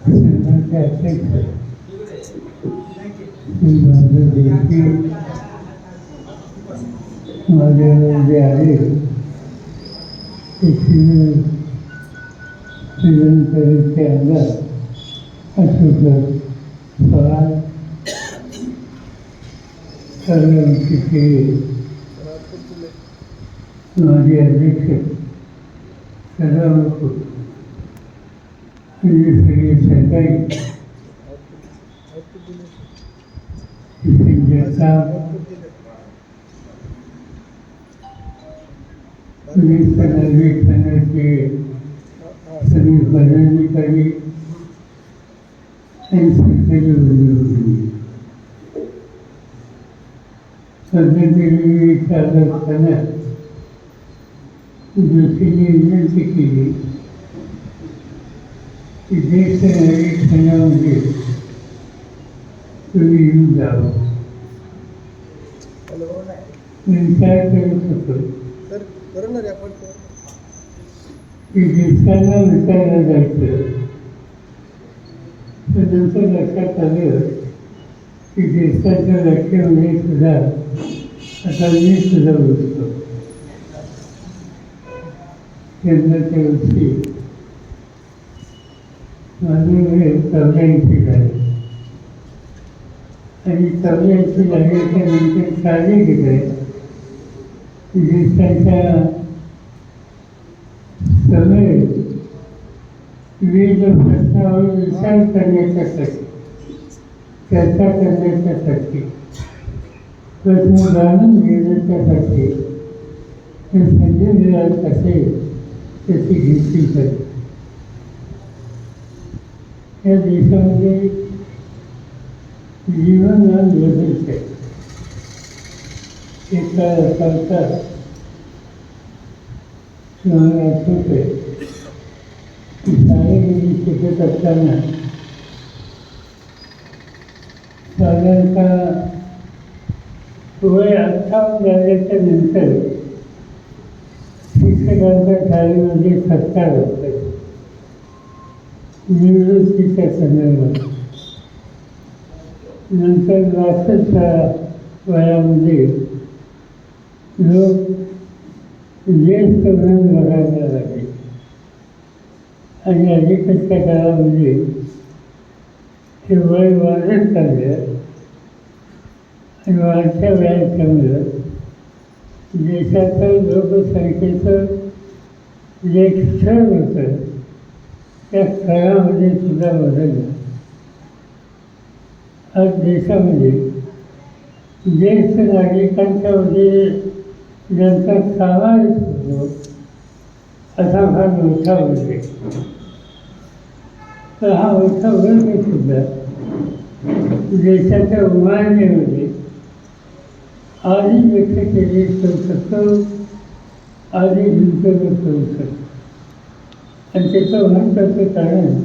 संघाचे अध्यक्ष श्री माझे जे आहे आमदार अशोक पवार माझे अध्यक्ष सर्व सगळी पदाधिकारी आणि सरकारी उद्योगी पद्धतीने चालत असताना विनंती केली ज्येष्ठ नागरिक सणामध्ये तुम्ही येऊन जावं विचार करत होतो की ज्येष्ठांना विचारलं जायचं तर नंतर लक्षात आलं की ज्येष्ठाच्या व्याख्येमध्ये सुद्धा आता मी सुद्धा बसतो यंदाच्या वर्षी आणि वय चौऱ्याऐंशी झाले आणि चौऱ्याऐंशी झाल्याच्यानंतर कार्य केलं त्यांच्या सवय विविध प्रश्नावर विचार करण्याच्यासाठी चर्चा करण्याच्यासाठी प्रश्न जाणून घेण्याच्यासाठी हे संजय मिळाल कसे त्याची घेतली करते या देशामध्ये जीवनमान बदलते एक काळ असा होते की शाळेमध्ये शिकत असताना साधारणतः वय अठ्ठावन्न झाल्याच्यानंतर शिक्षकांच्या शाळेमध्ये सत्कार असतात निवृत्तीच्या संदर्भात नंतर बासष्टच्या वयामध्ये लोक ज्येष्ठ म्हणून बघायला लागले आणि अलीकडच्या काळामध्ये हे वय वाढत चाललं आणि वाढत्या वयाच्यामुळं देशाचं लोकसंख्येचं जे क्षण होतं त्या स्थळामध्ये सुद्धा बदललं आज देशामध्ये ज्येष्ठ नागरिकांच्या मध्ये ज्यांचा समावेश होतो असा फार मोठा वर्ग तर हा मोठा वर्ग सुद्धा देशाच्या उभारणीमध्ये आधी व्यक्त केली करू शकतो आधी गुंतवणूक करू शकतो. आणि त्याचं महत्त्वाचं कारण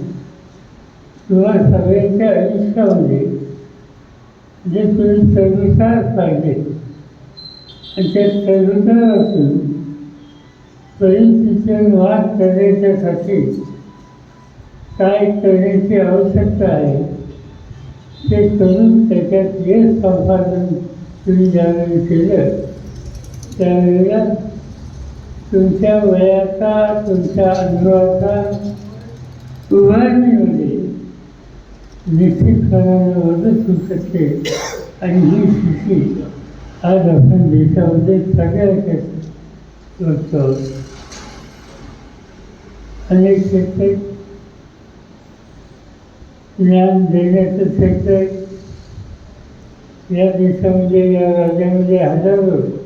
किंवा सगळ्यांच्या आयुष्यामध्ये जे तुम्ही सर्विसार पाहिजे आणि त्या सर्विसार असून परिस्थितीवर वाद करण्याच्यासाठी काय करण्याची आवश्यकता आहे ते करून त्याच्यात यश संपादन तुम्ही ज्यावेळी केलं त्यावेळेला तुमच्या वयाचा तुमच्या अनुभवाचा उभारणीमध्ये निश्चित मदत होऊ शकते आणि ही स्थिती आज आपण देशामध्ये सगळ्या बघतो अनेक क्षेत्र ज्ञान देण्याचं क्षेत्र या देशामध्ये या राज्यामध्ये हजारो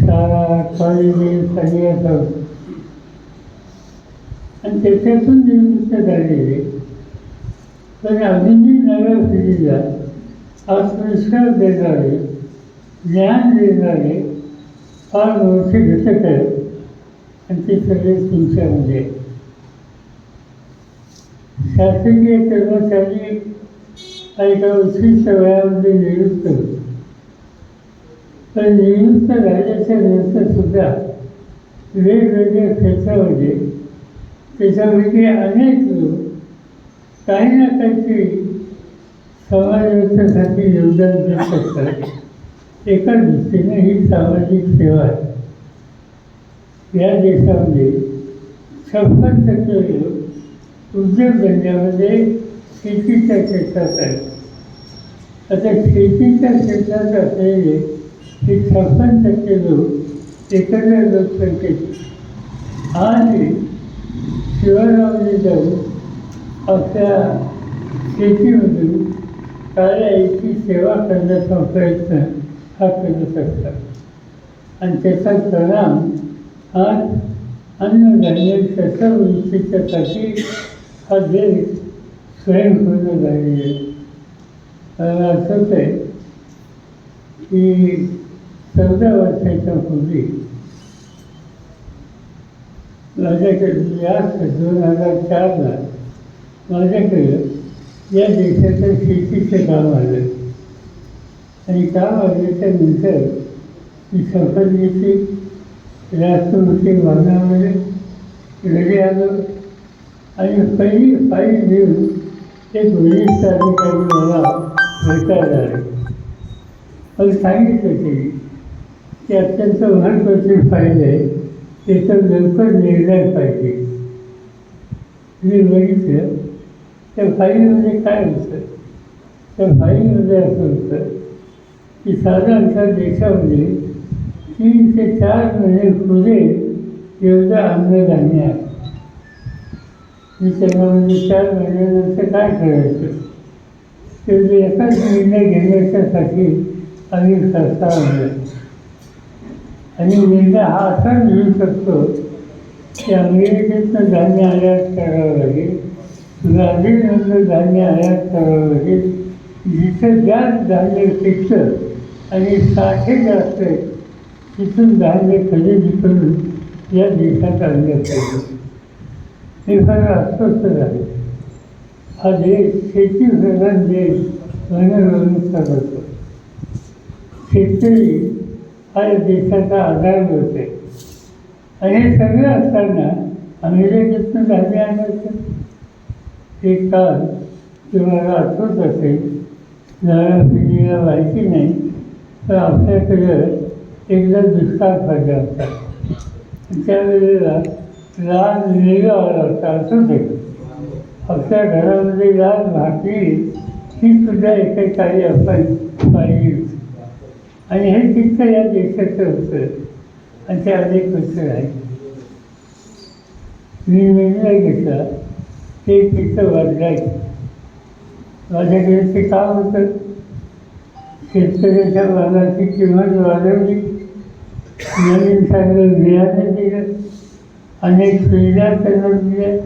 शाळा कॉलेजेस सगळे असतात. आणि त्याच्यातून निवृत्त झालेले तर अजूनही नव्या पिढीला आत्मविश्वास देणारे ज्ञान देणारे फार मोठे घटक आहेत. आणि ते सगळे तुमच्यामध्ये शासकीय कर्मचारी एका विशिष्ट वयामध्ये निवृत्त होते तर निवृत्त झाल्याच्या नंतरसुद्धा वेगवेगळ्या क्षेत्रामध्ये त्याच्यामध्ये अनेक लोक काही ना काहीतरी समाजव्यवस्थेसाठी योगदान देत असतात एका दृष्टीने ही सामाजिक सेवा आहे. या देशामध्ये छप्पन टक्के लोक उद्योगधंद्यामध्ये शेतीच्या क्षेत्रात आहेत. आता शेतीच्या क्षेत्रात असलेले हे छप्पन टक्के लोक एकत्र लोकसंख्येचे. आणि शिवरावजी जाऊ आपल्या शेतीमधून कार्याची सेवा करण्याचा प्रयत्न हा करत असतात आणि त्याचा परिणाम आज अन्नधान्य शस्त्रवृत्तीच्यासाठी हा देश स्वयंपूर्ण झालेला आहे. मला आठवत आहे की चौदा वर्षाच्या पूर्वी माझ्याकडे या दोन हजार चारला माझ्याकडे या देशाचं शेतीचं काम आलं. आणि काम आल्याच्यानंतर मी शपथ घेतली राष्ट्रपती भवनामध्ये घरी आलो आणि पहिली फाईल घेऊन एक वरिष्ठ अधिकारी मला भेटायला आले. पण सांगितलं तरी ते अत्यंत महत्त्वाची पाहिजे आहे. त्याचा लवकर निर्णय पाहिजे. मी बघितलं? त्या फाईलमध्ये काय होतं? त्या फाईलमध्ये असं होतं की साधारणतः देशामध्ये तीन ते चार महिने पुढे एवढं अन्नधान्य आहे. मी त्यांना म्हणजे चार महिन्यानंतर काय करायचं? तेवढे एकाच निर्णय घेण्याच्यासाठी आम्ही संस्था आणला आणि निर्णय हा असा घेऊ शकतो की अमेरिकेतनं धान्य आयात करावं लागेल. ब्राझीलमधलं धान्य आयात करावं लागेल. जिथं जास्त धान्य शिक्षण आणि साठे जास्त आहे तिथून धान्य खरेदी करून या देशात आणण्यात पाहिजे हे फार अस्वस्थ झाले हा देश शेती प्रधान देश म्हणून करतो शेतकरी आणि देशाचा आधार होते आणि हे सगळं असताना अमेरिकेतनं धान्य आणायचं एक काळ तुम्हाला आठवत असेल नव्या पिढीला माहिती नाही तर आपल्याकडं एकदा दुष्काळ पडला होता. त्यावेळेला लाल मेघ आला होता असं ते आपल्या घरामध्ये लाल भाकरी ही सुद्धा एकेकाळी आपण पाहिली. आणि हे तिथं या देशाचं होतं आणि ते अनेक पुस्तक आहेत मी निर्णय घेतला ते चित्त वाढलायचं माझ्याकडे ते काम होतं. शेतकऱ्याच्या मालाची किंमत वाढवली. नवीन चांगलं बियाणं दिलं. अनेक सुविधा त्यांना दिल्या.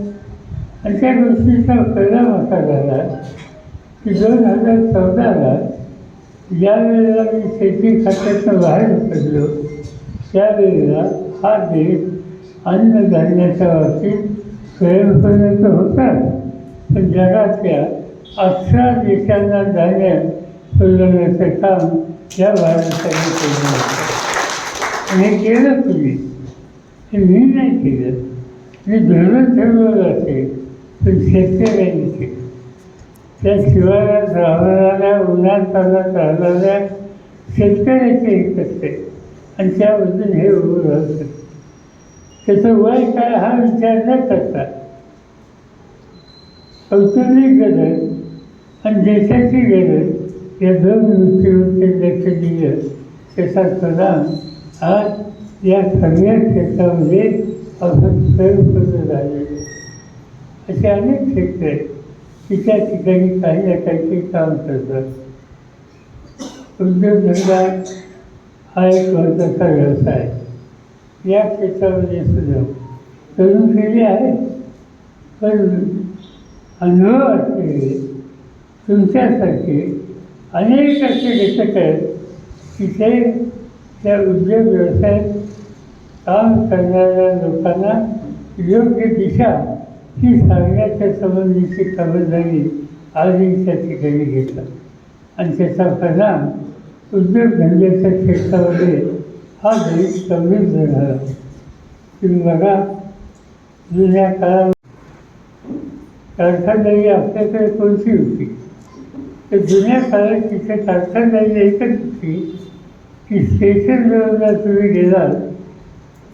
आणि त्या गोष्टीचा परिणाम असा झाला की दोन हजार चौदाला ज्या वेळेला मी शेती खात्यातनं बाहेर पडलो त्यावेळेला हा देश अन्नधान्याच्या बाबतीत स्वयंपर्यंत होता. पण जगातल्या अठरा देशांना धान्य पुरवण्याचं काम या भारताने केलं होतं. आणि हे केलं तुम्ही हे मी नाही केलं. मी धरून ठरवलं असेल पण शेतकऱ्यांनी केलं. त्या शिवारात राहणाऱ्या उन्हात तानात राहणाऱ्या शेतकऱ्याचे एक असते. आणि त्याबद्दल हे उभं राहतं. त्याचं वय काय हा विचार न करता औद्योगिक गरज आणि देशाची गरज या दोन गोष्टीवरती लक्ष दिलं. त्याचा परिणाम आज या सगळ्या क्षेत्रामध्ये आपण स्वयंपूर्ण झालेले असे अनेक क्षेत्र आहेत. की त्या ठिकाणी काही ना काहीतरी काम करतात उद्योगधंदा हा एक महत्त्वाचा व्यवसाय आहे. या क्षेत्रामध्ये सुद्धा तरुण पिढी आहे. पण अनुभव असलेले तुमच्यासारखे अनेक असे लेखक आहेत की ते त्या उद्योग व्यवसायात काम करणाऱ्या लोकांना योग्य दिशा ही सांगण्याच्या संबंधीची खबरदारी आजही त्या ठिकाणी घेतात आणि त्याचा परिणाम उद्योगधंद्याच्या क्षेत्रामध्ये हा देश समृद्ध झाला तुम्ही बघा जुन्या काळात कारखानदारी आपल्याकडे कोणती होती? तर जुन्या काळात तिथे कारखानदारी एकच होती की स्टेशन जवळ तुम्ही गेलात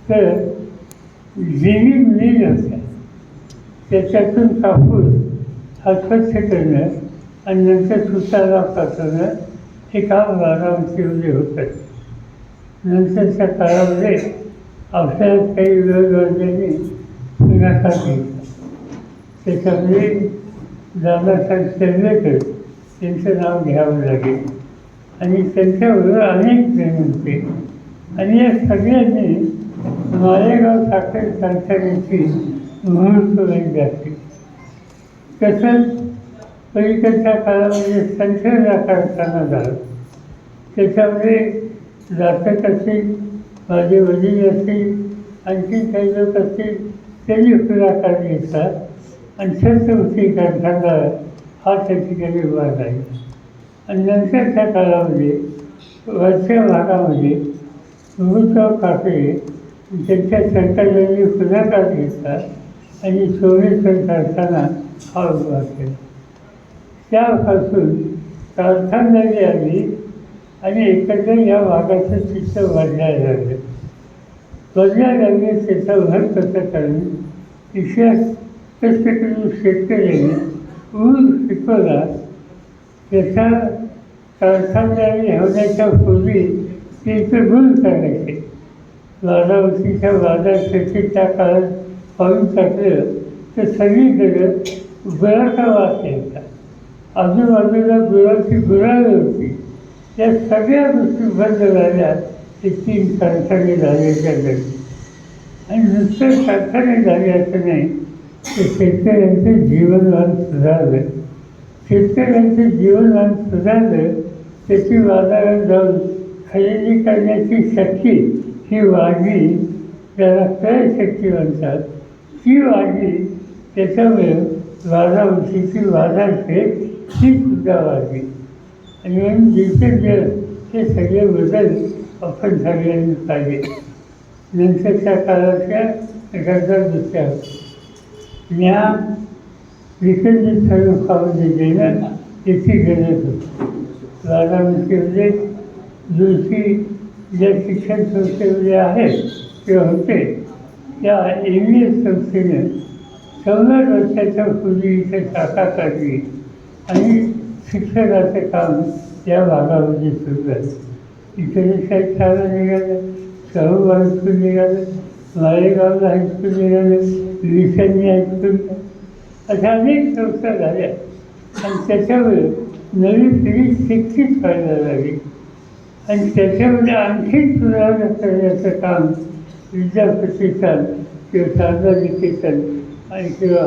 तर जिनिंग मिल होत्या त्याच्यातून कापूस हा स्वच्छ करणं आणि नंतर सुताला पाठवणं हे काम बारामतीमध्ये होतं. नंतरच्या काळामध्ये आपल्याला काही वेगवेगळ्यांनी पुण्यासाठी घेतला त्याच्यामध्ये दादासाहेब तेंडुलकर त्यांचं नाव घ्यावं लागेल. आणि त्यांच्याबरोबर अनेक जण होते. आणि या सगळ्यांनी मालेगाव साखर कारखान्याची महत्त्व जाते. तसंच पलीकडच्या काळामध्ये संशोधना कारखाना झालं. त्याच्यामध्ये जातक असतील माझे वडील असतील आणखी काही लोक असतील त्यांनी पुढाकार घेतला. आणि छत्रपती कारखाना हा त्या ठिकाणी उभा आहे. आणि नंतरच्या काळामध्ये वरच्या भागामध्ये प्रभुत्व काकडे त्यांच्या सरकारने पुढाकार घेतला. आणि सोमेश्वर कारखाना हा उभा केला. त्यापासून कारखानदारी आली आणि एकत्र या भागाचं चित्र वाढायला लागलं बदलायला लागले त्याचा भर कसं करणे इतिहास कष्ट शेतकऱ्यांनी ऊन ऊस पिकवला. त्याचा कारखानदारी होण्याच्या पूर्वी त्याचं गुण करायचे वादावतीच्या बाजारपेठेत त्या काळात पाऊल टाकलं तर सगळीकडे गुळाचा वास यायचा आजूबाजूला गुळाची गुराळी होती. या सगळ्या गोष्टी बंद झाल्या ते तीन कारखाने झाल्याच्या घरी. आणि नुसतं कारखाने झाले असं नाही तर शेतकऱ्यांचं जीवनमान सुधारलं. शेतकऱ्यांचं जीवनमान सुधारलं त्याची बाजारात जाऊन खरेदी करण्याची शक्ती ही वाढली. त्याला क्रय शक्ती म्हणतात. ती वाढली त्याच्यामुळे बाजाराची बाजारपेठ ही सुद्धा वाढली आणि म्हणून दिवसेंदिवस हे सगळे बदल आपण सगळ्यांनी पाहिजे नंतरच्या काळाच्या गरजा दुसऱ्या. ज्ञान विकसित स्वरूपामध्ये देणं याची गरज होती. बारामतीमध्ये जोशी ज्या शिक्षण संस्थेमध्ये आहेत ते होते. त्या एस संस्थेने शंभर वर्षाच्या पूर्वी इथे शाखा काढली. आणि शिक्षकाचं काम या भागामध्ये सुरू झालं. इकडे साहेब शाळा निघाले शाहू हायस्कूल निघालं माळेगावला हायस्कूल निघालं लिसनी हायस्कूल अशा अनेक संस्था झाल्या. आणि त्याच्यामुळे नवी पिढी शिक्षित व्हायला लागली. आणि त्याच्यामध्ये आणखी सुधारणा करण्याचं काम विद्यापीठान किंवा शारदा निकेतन आणि किंवा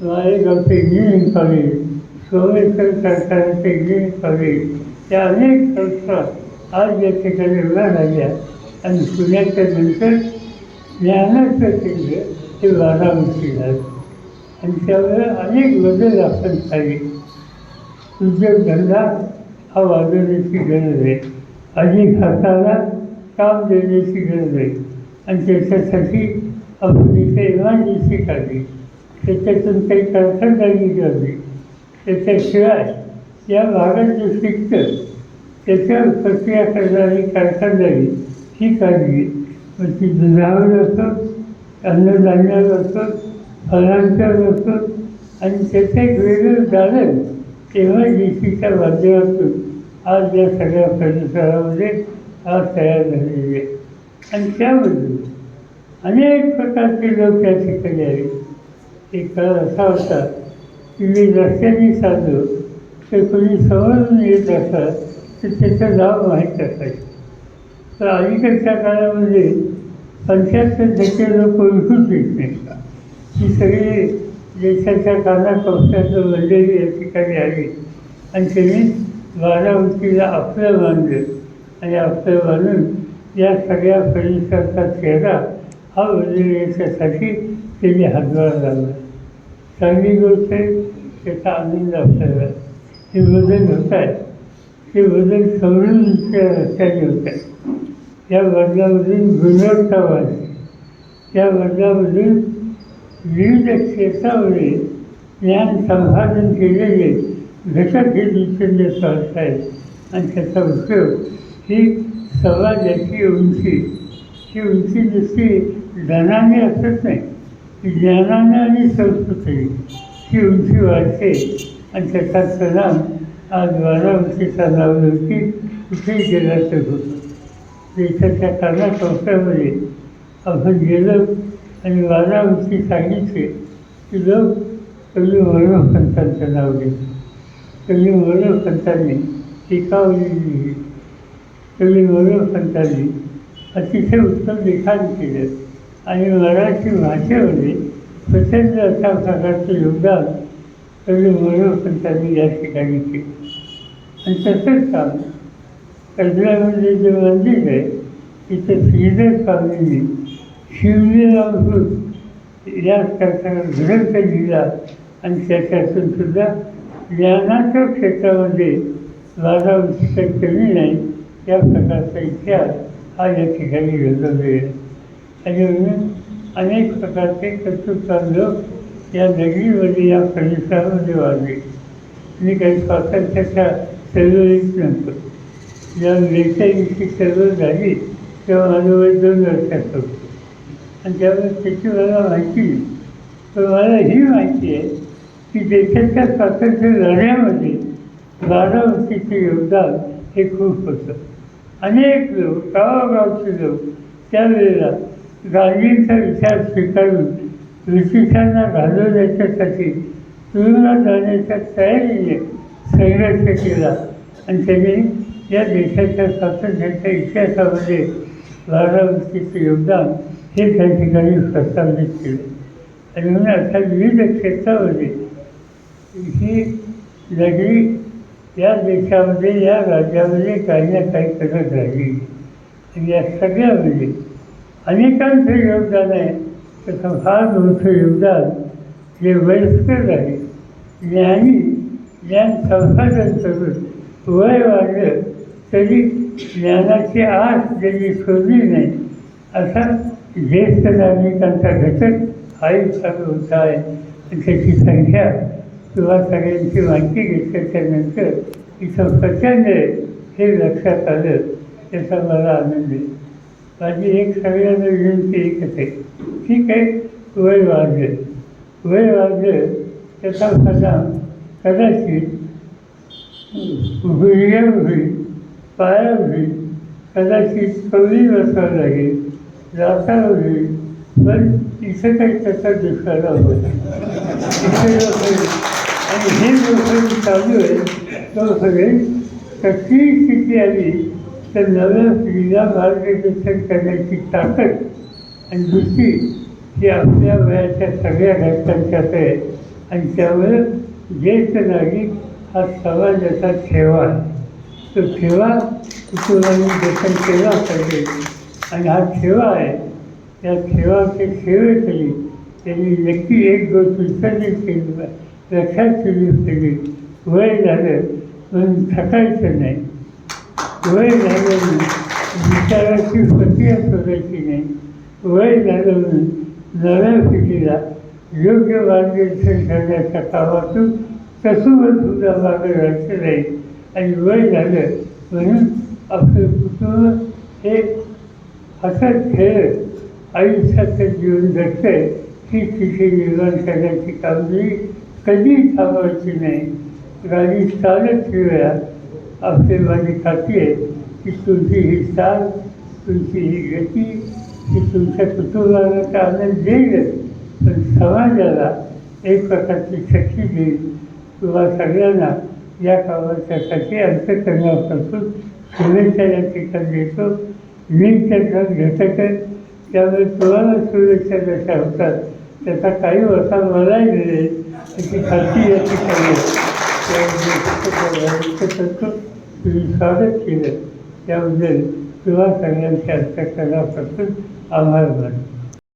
माळेगावचं इंजिनिअरिंग कॉलेज सोमेश्वर सरकारचे इंजिनिअरिंग कॉलेज या अनेक संस्था आज या ठिकाणी उभ्या राहिल्या. आणि पुण्याच्या नंतर ज्ञानाचं केंद्र ते बारामती झालं आणि त्यामुळे अनेक बदल आपण झाले उद्योगधंदा हा वाजवण्याची गरज आहे. अधिक हाताला काम देण्याची गरज आहे. आणि त्याच्यासाठी आपण इथे इमानजीची काढली त्याच्यातून काही कारखानदारी झाली त्याच्याशिवाय या भागात जे शिकतं त्याच्यावर प्रक्रिया करणारी कारखानदारी ही काढली मग ती दुधावर असो अन्नधान्यावर असो फळांच्यावर असो आणि त्याचं एक वेगळं दालन तेव्हा डीसीच्या माध्यमातून आज या सगळ्या परिसरामध्ये आज तयार झालेली आहे. आणि त्यामध्ये अनेक प्रकारचे लोक त्या ठिकाणी आले एक काळ असा होता की मी रस्त्याने चाललो तर कोणी समोरून येत असा तर त्याचं नाव माहीत असायचं. तर अलीकडच्या काळामध्ये पंच्याहत्तर टक्के लोक ओळखूच येत नाहीत. ही सगळी देशाच्या कानाकोपऱ्यातून मंडळी या ठिकाणी आली. आणि त्यांनी बारामतीला आपलं मानलं आणि आपलं मानून या सगळ्या परिसराचा चेहरा हा उजळण्याच्यासाठी त्यांनी हातभार लावला. चांगली गोष्ट आहे त्याचा आनंद आपल्याला. हे वजन होत आहे ते बदल समृद्धीच्या रस्त्याने होत आहे या बदलामधून गुणवत्ता वाढते. त्या बदलामधून विविध क्षेत्रामध्ये ज्ञान संपादन केलेले घटक हे दिवसेंद्र सहज आहेत. आणि त्याचा उपयोग ही समाजाची उंची. ही उंची जशी धनाने असत नाही ती ज्ञानाने आणि संस्कृतीने ती उंची वाढते आणि त्याचा सलाम आज बारामतीचा लावलौकी कुठेही गेला तर होतो देशाच्या कानाकोपऱ्यामध्ये आपण गेलो आणि वाराणसी सांगितले की लोक कवी मनोपंतांचं नाव घेतो कवी मनोपंतांनी टिकावली लिहिली. कवी मनोपंतांनी अतिशय उत्तम लिखाण केलं. आणि मराठी भाषेमध्ये प्रचंड अशा प्रकारचं योगदान कवी मनोपंतांनी या ठिकाणी. केलं आणि तसंच काम कजल्यामध्ये जे मंदिर आहे तिथे श्रीधर स्वामींनी शिवलीलामृत या त्याचा ग्रंथ लिहिला. आणि त्याच्यातून सुद्धा ज्ञानाच्या क्षेत्रामध्ये माझा काही कमी नाही. या प्रकारचा इतिहास हा या ठिकाणी घडलेला आहे आणि म्हणून अनेक प्रकारचे कर्तृत्वान लोक या नगरीमध्ये या परिसरामध्ये वाढले मी काही स्वातंत्र्याच्या चळवळीत नंतर जेव्हा नेत्याविषयी चळवळ झाली तेव्हा माझं वय दोन वर्षात होतं आणि त्यामुळे त्याची मला माहिती तर मला ही माहिती आहे की देशाच्या स्वातंत्र्य लढ्यामध्ये बारामतीचे योगदान हे खूप होतं अनेक लोक गावागावचे लोक त्यावेळेला गांधींचा विचार स्वीकारून ब्रिटिशांना घालवण्याच्यासाठी तुरुंगात जाण्याच्या तयारीने संघर्ष केला. आणि त्यांनी या देशाच्या स्वातंत्र्याच्या इतिहासामध्ये बारामतीचं योगदान हे त्या ठिकाणी प्रस्तावित केलं. आणि म्हणून अशा विविध क्षेत्रामध्ये ही नगरी या देशामध्ये या राज्यामध्ये काही ना काही करत राहिली या सगळ्यामध्ये अनेकांचं योगदान आहे. तसं फार मोठं योगदान जे वयस्कर आहे ज्ञानी ज्ञान संसाधन करून वय वाढलं तरी ज्ञानाची आस ज्यांनी सोडली नाही असा ज्येष्ठ नागरिकांचा घटक हाही चालू होता आहे. त्याची संख्या किंवा सगळ्यांची माहिती घेतल्याच्यानंतर इथं प्रचंड आहे हे लक्षात आलं त्याचा मला आनंद आहे. माझी एक सगळ्यांना विनंती एकच आहे. ठीक आहे वय वाढलं. वय वाढलं त्याचा परिणाम कदाचित गुडघ्यावर होईल पाया होईल कदाचित कवळी बसावं लागेल जाता होईल पण इथं काही त्याचा दुष्काळ होईल इथे हे व्यवसाय चालू आहे तोपर्यंत कसलीही स्थिती आली तर नव्या पिढीला मार्गदर्शन करण्याची ताकद आणि दुसरी ही आपल्या वयाच्या सगळ्या घटकांच्यात आहे. आणि त्यामुळे ज्येष्ठ नागरिक हा समाजाचा ठेवा आहे. तो ठेवा कुटुंबाने जतन केला पाहिजे. आणि हा ठेवा आहे त्या ठेवाच्या सेवेसाठी त्यांनी नक्की एक गोष्ट विसरली केली पाहिजे, लक्षात ठेवली सगळी वय झालं म्हणून थकायचं नाही. वय झालं म्हणून विचाराची प्रक्रिया शोधायची नाही. वय झालं म्हणून नव्या पिढीला योग्य मार्गदर्शन करण्याच्या कामातून कसं सुद्धा मागं राहायचं नाही. आणि वय झालं म्हणून आपलं कुटुंब हे हसत खेळत आयुष्याचं जीवन जगतंय ही तिथे निर्माण करण्याची कामगिरी कधी थांबवायची नाही गाडी चालत ठेवूया आपली माझी खाती आहे की तुमची ही चाल तुमची ही गती ही तुमच्या कुटुंबाला तर आनंद देईलच पण समाजाला एक प्रकारची शक्ती देईल किंवा सगळ्यांना या कामाच्यासाठी अंतकरणापासून शुभेच्छा या ठिकाणी देतो मी त्याच्यात घटक आहे त्यामुळे तुम्हाला शुभेच्छा जशा होतात त्याचा काही वसा मलाही मिळेल त्याची खात्री या ठिकाणी आहे. त्यामुळे व्यक्त करतो तुम्ही स्वागत केलं त्याबद्दल किंवा सगळ्यांच्या अंतकरणापासून आभार मानतो